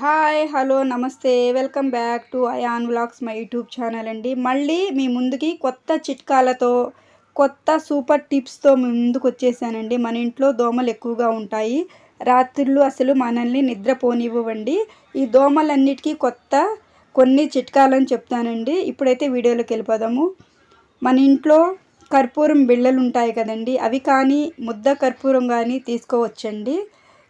Hi hello నమస్తే. Welcome back to Ayaan vlogs my YouTube channel అండి. మళ్ళీ మీ ముందుకి కొత్త చిట్కాలతో కొత్త సూపర్ టిప్స్తో మీ ముందుకు వచ్చేసానండి. మన ఇంట్లో దోమలు ఎక్కువగా ఉంటాయి. రాత్రులు అసలు మనల్ని నిద్రపోనివ్వండి. ఈ దోమలన్నిటికీ కొత్త కొన్ని చిట్కాలని చెప్తానండి. ఇప్పుడైతే వీడియోలోకి వెళ్ళిపోదాము. మన ఇంట్లో కర్పూరం బిళ్ళలు ఉంటాయి కదండి. అవి కానీ ముద్ద కర్పూరం కానీ తీసుకోవచ్చండి.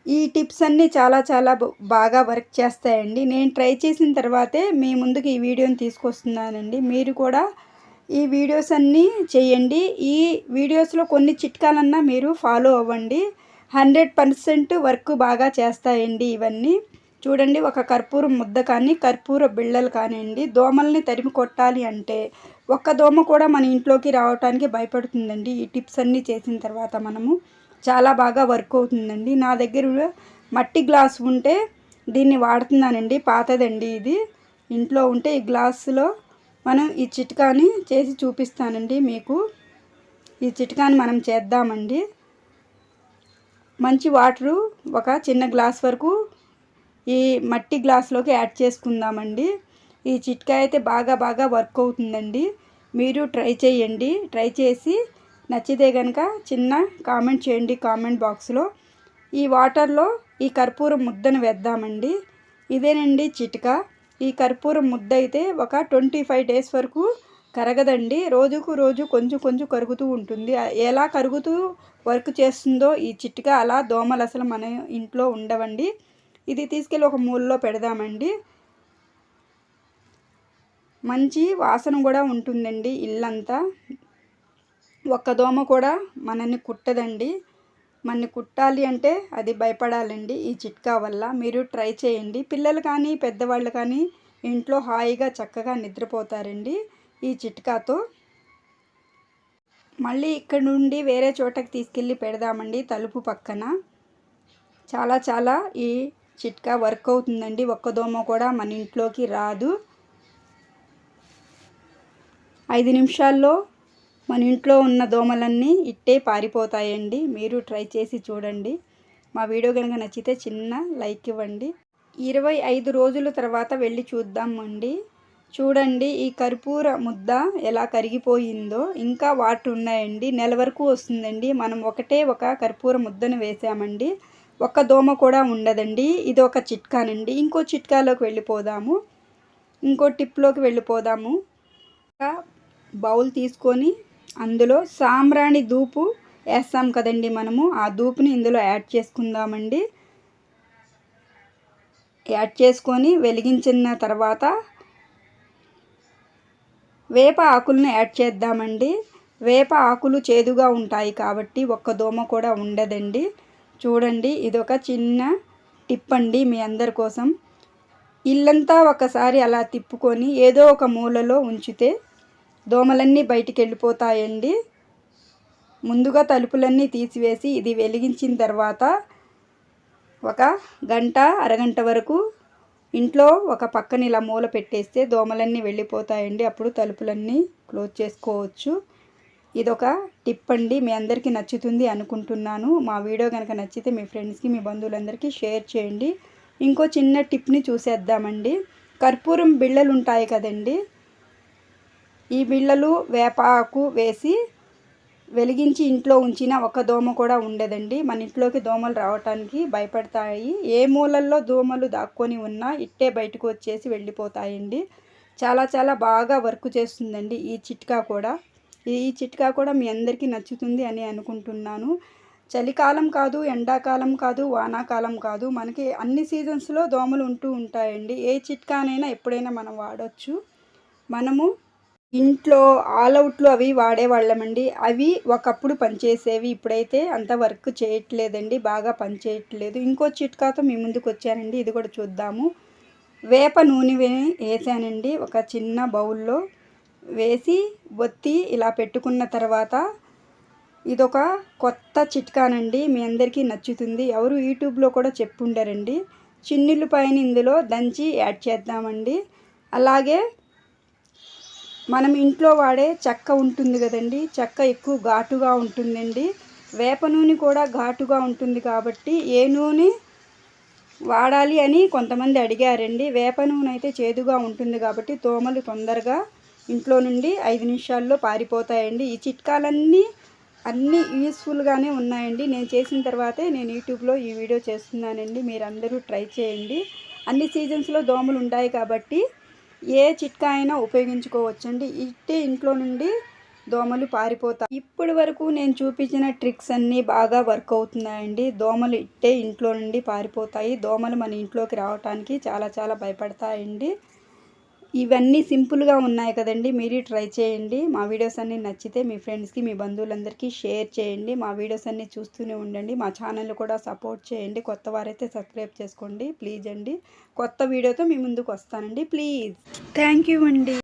ఈ టిప్స్ అన్నీ చాలా చాలా బాగా వర్క్ చేస్తాయండి. నేను ట్రై చేసిన తర్వాతే మీ ముందుకు ఈ వీడియోని తీసుకొస్తున్నానండి. మీరు కూడా ఈ వీడియోస్ అన్నీ చేయండి. ఈ వీడియోస్లో కొన్ని చిట్కాలన్నా మీరు ఫాలో అవ్వండి. హండ్రెడ్ పర్సెంట్ వర్క్ బాగా చేస్తాయండి ఇవన్నీ. చూడండి ఒక కర్పూరం ముద్ద కానీ కర్పూర బిళ్ళలు కానివ్వండి దోమల్ని తరిమి కొట్టాలి అంటే ఒక్క దోమ కూడా మన ఇంట్లోకి రావడానికి భయపడుతుందండి ఈ టిప్స్ అన్నీ చేసిన తర్వాత మనము. చాలా బాగా వర్క్ అవుతుందండి. నా దగ్గర మట్టి గ్లాస్ ఉంటే దీన్ని వాడుతున్నానండి. పాతదండి ఇది. ఇంట్లో ఉంటే ఈ గ్లాసులో మనం ఈ చిట్కాని చేసి చూపిస్తానండి మీకు. ఈ చిట్కాని మనం చేద్దామండి. మంచి వాటరు ఒక చిన్న గ్లాస్ వరకు ఈ మట్టి గ్లాస్లోకి యాడ్ చేసుకుందామండి. ఈ చిట్కా అయితే బాగా బాగా వర్క్ అవుతుందండి. మీరు ట్రై చేయండి. ట్రై చేసి నచ్చితే కనుక చిన్న కామెంట్ చేయండి కామెంట్ బాక్స్లో. ఈ వాటర్లో ఈ కర్పూరం ముద్దను వేద్దామండి. ఇదేనండి చిటిక. ఈ కర్పూరం ముద్ద అయితే ఒక ట్వంటీ ఫైవ్ డేస్ వరకు కరగదండి. రోజుకు రోజు కొంచెం కొంచెం కరుగుతూ ఉంటుంది. ఎలా కరుగుతూ వర్క్ చేస్తుందో ఈ చిట్కా అలా దోమలు అసలు మన ఇంట్లో ఉండవండి. ఇది తీసుకెళ్ళి ఒక మూలలో పెడదామండి. మంచి వాసన కూడా ఉంటుందండి ఇల్లంతా. ఒక్క దోమ కూడా మనల్ని కుట్టదండి. మనని కుట్టాలి అంటే అది భయపడాలండి ఈ చిట్కా వల్ల. మీరు ట్రై చేయండి. పిల్లలు కానీ పెద్దవాళ్ళు కానీ ఇంట్లో హాయిగా చక్కగా నిద్రపోతారండి ఈ చిట్కాతో. మళ్ళీ ఇక్కడ నుండి వేరే చోటకి తీసుకెళ్ళి పెడదామండి తలుపు పక్కన. చాలా చాలా ఈ చిట్కా వర్క్ అవుతుందండి. ఒక్క దోమ కూడా మన ఇంట్లోకి రాదు. ఐదు నిమిషాల్లో మన ఇంట్లో ఉన్న దోమలన్నీ ఇట్టే పారిపోతాయండి. మీరు ట్రై చేసి చూడండి. మా వీడియో కనుక నచ్చితే చిన్న లైక్ ఇవ్వండి. ఇరవై ఐదు రోజుల తర్వాత వెళ్ళి చూద్దామండి. చూడండి ఈ కర్పూర ముద్ద ఎలా కరిగిపోయిందో. ఇంకా వాటర్ ఉన్నాయండి. నెల వరకు వస్తుందండి. మనం ఒకటే ఒక కర్పూర ముద్దను వేసామండి. ఒక్క దోమ కూడా ఉండదండి. ఇది ఒక చిట్కానండి. ఇంకో చిట్కాలోకి వెళ్ళిపోదాము. ఇంకో టిప్లోకి వెళ్ళిపోదాము. బౌల్ తీసుకొని అందులో సాంబ్రాణి దూపు వేస్తాం కదండి మనము. ఆ దూపుని ఇందులో యాడ్ చేసుకుందామండి. యాడ్ చేసుకొని వెలిగించిన తర్వాత వేప ఆకులను యాడ్ చేద్దామండి. వేప ఆకులు చేదుగా ఉంటాయి కాబట్టి ఒక్క దోమ కూడా ఉండదండి. చూడండి ఇదొక చిన్న టిప్ అండి మీ అందరి కోసం. ఇల్లంతా ఒకసారి అలా తిప్పుకొని ఏదో ఒక మూలలో ఉంచితే దోమలన్నీ బయటికి వెళ్ళిపోతాయండి ముందుగా తలుపులన్నీ తీసివేసి ఇది వెలిగించిన తర్వాత ఒక గంట అరగంట వరకు ఇంట్లో ఒక పక్కన ఇలా మూల పెట్టేస్తే దోమలన్నీ వెళ్ళిపోతాయండి. అప్పుడు తలుపులన్నీ క్లోజ్ చేసుకోవచ్చు. ఇదొక టిప్ అండి. మీ అందరికీ నచ్చుతుంది అనుకుంటున్నాను. మా వీడియో కనుక నచ్చితే మీ ఫ్రెండ్స్కి మీ బంధువులందరికీ షేర్ చేయండి. ఇంకో చిన్న టిప్ని చూసేద్దామండి. కర్పూరం బిళ్ళలు ఉంటాయి కదండి. ఈ బిళ్ళలు వేపాకు వేసి వెలిగించి ఇంట్లో ఉంచిన ఒక దోమ కూడా ఉండదండి. మన ఇంట్లోకి దోమలు రావటానికి భయపడతాయి. ఏ మూలల్లో దోమలు దాక్కొని ఉన్నా ఇట్టే బయటకు వచ్చేసి వెళ్ళిపోతాయండి. చాలా చాలా బాగా వర్క్ చేస్తుందండి ఈ చిట్కా కూడా. ఈ చిట్కా కూడా మీ అందరికీ నచ్చుతుంది అని అనుకుంటున్నాను. చలికాలం కాదు ఎండాకాలం కాదు వానాకాలం కాదు మనకి అన్ని సీజన్స్లో దోమలు ఉంటూ ఉంటాయండి. ఏ చిట్కానైనా ఎప్పుడైనా మనం వాడచ్చు. మనము ఇంట్లో ఆల్అవుట్లు అవి వాడేవాళ్ళమండి అవి ఒకప్పుడు పనిచేసేవి. ఇప్పుడైతే అంత వర్క్ చేయట్లేదండి. బాగా పనిచేయట్లేదు ఇంకో చిట్కాతో మీ ముందుకు వచ్చానండి ఇది కూడా చూద్దాము. వేప నూనె వేసానండి. ఒక చిన్న బౌల్లో వేసి ఒత్తి ఇలా పెట్టుకున్న తర్వాత ఇదొక కొత్త చిట్కానండి. మీ అందరికీ నచ్చుతుంది. ఎవరు యూట్యూబ్లో కూడా చెప్పుండారండి. పైన ఇందులో దంచి యాడ్ చేద్దామండి. అలాగే మనం ఇంట్లో వాడే చెక్క ఉంటుంది కదండి. చెక్క ఎక్కువ ఘాటుగా ఉంటుందండి. వేప నూనె కూడా ఘాటుగా ఉంటుంది కాబట్టి ఏ నూనె వాడాలి అని కొంతమంది అడిగారండి. వేప నూనె అయితే చేదుగా ఉంటుంది కాబట్టి దోమలు తొందరగా ఇంట్లో నుండి ఐదు నిమిషాల్లో పారిపోతాయండి. ఈ చిట్కాలన్నీ అన్నీ యూస్ఫుల్గానే ఉన్నాయండి. నేను చేసిన తర్వాతే నేను యూట్యూబ్లో ఈ వీడియో చేస్తున్నానండి. మీరందరూ ట్రై చేయండి. అన్ని సీజన్స్లో దోమలు ఉంటాయి కాబట్టి ఏ చిట్కా అయినా ఉపయోగించుకోవచ్చండి. ఇట్టే ఇంట్లో నుండి దోమలు పారిపోతాయి. ఇప్పటి వరకు నేను చూపించిన ట్రిక్స్ అన్నీ బాగా వర్క్ అవుతున్నాయండి. దోమలు ఇట్టే ఇంట్లో నుండి పారిపోతాయి. దోమలు మన ఇంట్లోకి రావడానికి చాలా చాలా భయపడతాయండి. ఇవన్నీ సింపుల్గా ఉన్నాయి కదండి. మీరు ట్రై చేయండి. మా వీడియోస్ అన్నీ నచ్చితే మీ ఫ్రెండ్స్కి మీ బంధువులందరికీ షేర్ చేయండి. మా వీడియోస్ అన్నీ చూస్తూనే ఉండండి. మా ఛానల్ కూడా సపోర్ట్ చేయండి. కొత్త వారైతే సబ్స్క్రైబ్ చేసుకోండి. ప్లీజ్ అండి. కొత్త వీడియోతో మీ ముందుకు వస్తానండి. ప్లీజ్. థ్యాంక్ యూ అండి.